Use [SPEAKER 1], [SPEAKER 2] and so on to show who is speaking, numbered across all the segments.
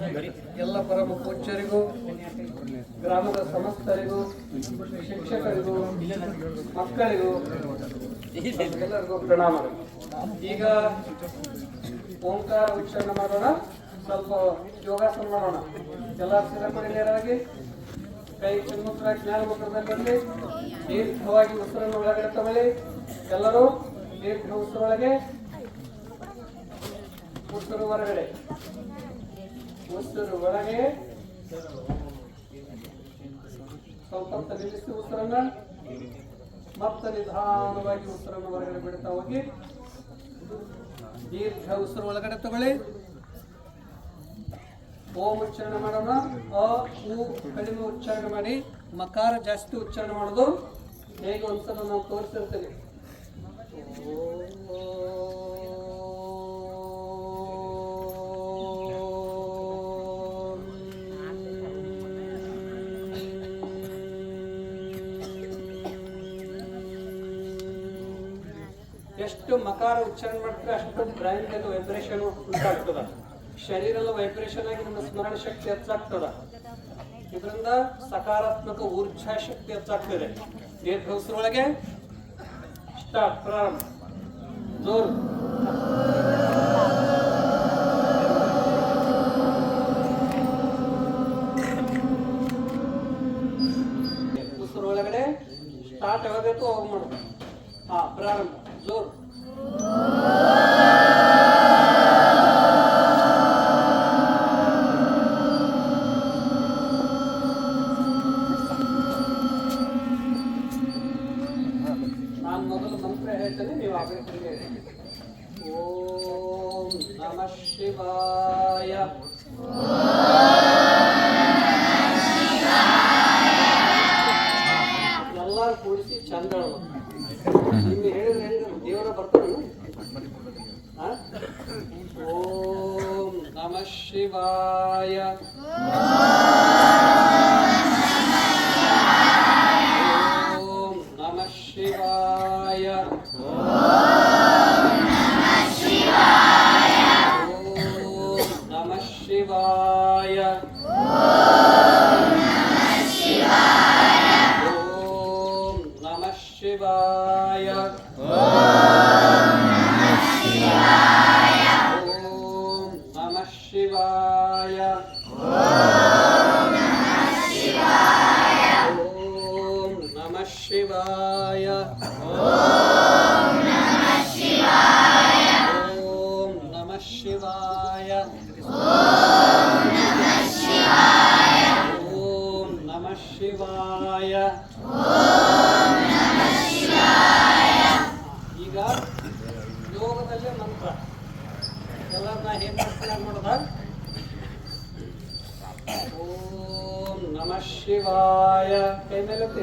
[SPEAKER 1] ಎಲ್ಲ ಪರಮ ಪೂಜ್ಯರಿಗೂ ಗ್ರಾಮದ ಸಮಸ್ತರಿಗೂ, ಶಿಕ್ಷಕರಿಗೂ, ಮಕ್ಕಳಿಗೂ, ಎಲ್ಲರಿಗೂ ಪ್ರಣಾಮ. ಈಗ ಓಂಕಾರ ಉಚ್ಚಾರಣೆ ಮಾಡೋಣ, ಸ್ವಲ್ಪ ಯೋಗಾಸನ ಮಾಡೋಣ. ಎಲ್ಲ ಸಿರಪರಿಣಿಯರಾಗಿ ಕೈ ಚಿನ್ಮುತ್ರ ಜ್ಞಾನ ಮುಖದಲ್ಲಿ ದೀರ್ಘವಾಗಿ ಉಸಿರನ್ನು ಒಳಗಡೆ ತಗೊಳ್ಳಿ. ಎಲ್ಲರೂ ದೀರ್ಘ ಉಸಿರೊಳಗೆ, ಉಸಿರು ಹೊರಗಡೆ. ಉಸಿರು ಒಳಗೆ. ಸ್ವಲ್ಪ ನಿಲ್ಲಿಸಿ ಉಸಿರನ್ನ. ಮತ್ತೆ ನಿಧಾನವಾಗಿ ಉಸಿರನ್ನು ಹೊರಗಡೆ ಬಿಡ್ತಾ ಹೋಗಿ. ದೀರ್ಘ ಉಸಿರು ಒಳಗಡೆ ತಗೊಳ್ಳಿ. ಓಂ ಉಚ್ಚಾರಣೆ ಮಾಡೋಣ. ಅ, ಉ, ಕಡಿಮೆ ಉಚ್ಚಾರಣೆ ಮಾಡಿ. ಮಕಾರ ಜಾಸ್ತಿ ಉಚ್ಚಾರಣೆ ಮಾಡೋದು. ಹೇಗೆ ಒಂದ್ಸಲ ನಾವು ತೋರಿಸಿರ್ತೇನೆ. ಎಷ್ಟು ಮಕಾರ ಉಚ್ಚಾರಣೆ ಮಾಡ್ತಾರೆ ಅಷ್ಟು ಬ್ರೈನ್ ವೈಬ್ರೇಷನ್ ಉಂಟಾಗ್ತದ. ಶರೀರದ ವೈಬ್ರೇಷನ್ ಆಗಿ ನಮ್ಮ ಸ್ಮರಣ ಶಕ್ತಿ ಹೆಚ್ಚಾಗ್ತದ. ಇದರಿಂದ ಸಕಾರಾತ್ಮಕ ಊರ್ಜಾ ಶಕ್ತಿ ಹೆಚ್ಚಾಗ್ತದೆ. ದೀರ್ಘ ಉಸಿರೊಳಗೆ ಸ್ಟಾರ್ಟ್ ಪ್ರಾರಂಭ. ಜೋರು. ಉಸಿರೊಳಗಡೆ ಸ್ಟಾರ್ಟ್ ಆಗಬೇಕು ಮಾಡೋದು ಓಂ ನಮ ಶಿವಾಯ ಎಲ್ಲರೂ ಕೂಡಿಸಿ ಚಂದ ನಿಮ್ಗೆ ಹೇಳಿದ್ರೆ ಹೆಂಗ ದೇವರ ಬರ್ತಾನೆ ಓಂ ನಮ ಶಿವಾಯ praia. Oh! ಶಿವಾಯ. ಈಗ ಯೋಗದಲ್ಲೇ ಮಂತ್ರ. ಎಲ್ಲರನ್ನ ಹೇಗೆ ಮಾಡ್ತಾರೆ ಮಾಡೋದ ಓಂ ನಮ ಶಿವಾಯ. ಕೈ ಮೇಲೆ ಎತ್ತಿ,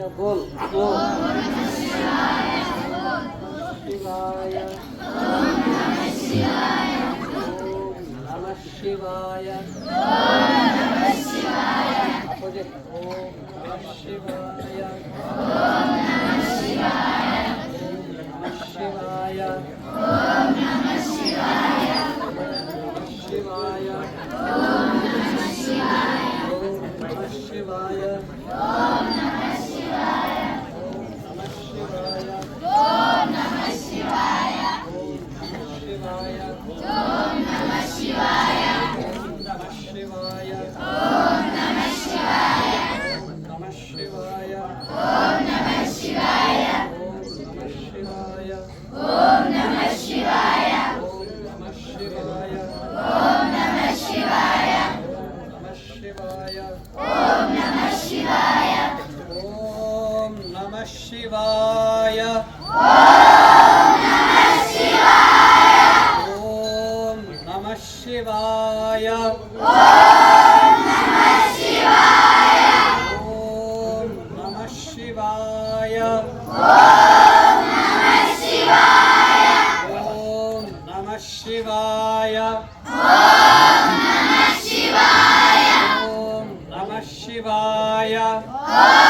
[SPEAKER 1] शिवाय बोल बोल शिवाय नम शिवाय शिवाय ओम नम शिवाय Namah Shivaya. Om.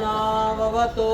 [SPEAKER 1] न भवतु